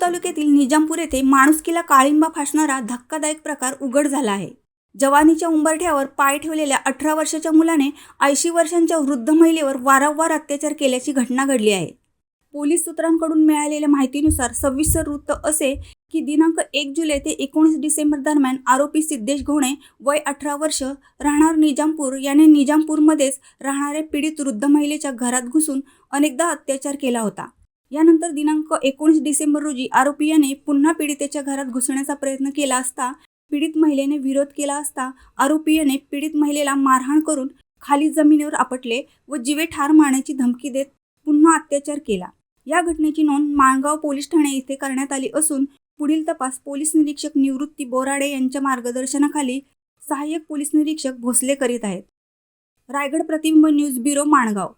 तालुक्यातील निजामपूर येथे माणुसकीला काळिंबा फासणारा धक्कादायक प्रकार उघड झाला आहे. जवानीच्या उंबरठ्यावर पाय ठेवलेल्या अठरा वर्षाच्या मुलाने ऐंशी वर्षांच्या वृद्ध महिलेवर वारंवार अत्याचार केल्याची घटना घडली आहे. पोलीस सूत्रांकडून मिळालेल्या माहितीनुसार सविस्तर वृत्त असे की दिनांक एक जुलै ते एकोणीस डिसेंबर दरम्यान आरोपी सिद्धेश घोणे वय अठरा वर्ष राहणार निजामपूर याने निजामपूरमध्येच राहणाऱ्या पीडित वृद्ध महिलेच्या घरात घुसून अनेकदा अत्याचार केला होता. यानंतर दिनांक एकोणीस डिसेंबर रोजी आरोपी याने पुन्हा पीडितेच्या घरात घुसण्याचा प्रयत्न केला असता पीडित महिलेने विरोध केला असता आरोपी याने पीडित महिलेला मारहाण करून खाली जमिनीवर आपटले व जीवे ठार मारण्याची धमकी देत पुन्हा अत्याचार केला. या घटनेची नोंद माणगाव पोलीस ठाणे येथे करण्यात आली असून पुढील तपास पोलीस निरीक्षक निवृत्ती बोराडे यांच्या मार्गदर्शनाखाली सहाय्यक पोलीस निरीक्षक भोसले करीत आहेत. रायगड प्रतिबिंब न्यूज ब्युरो माणगाव.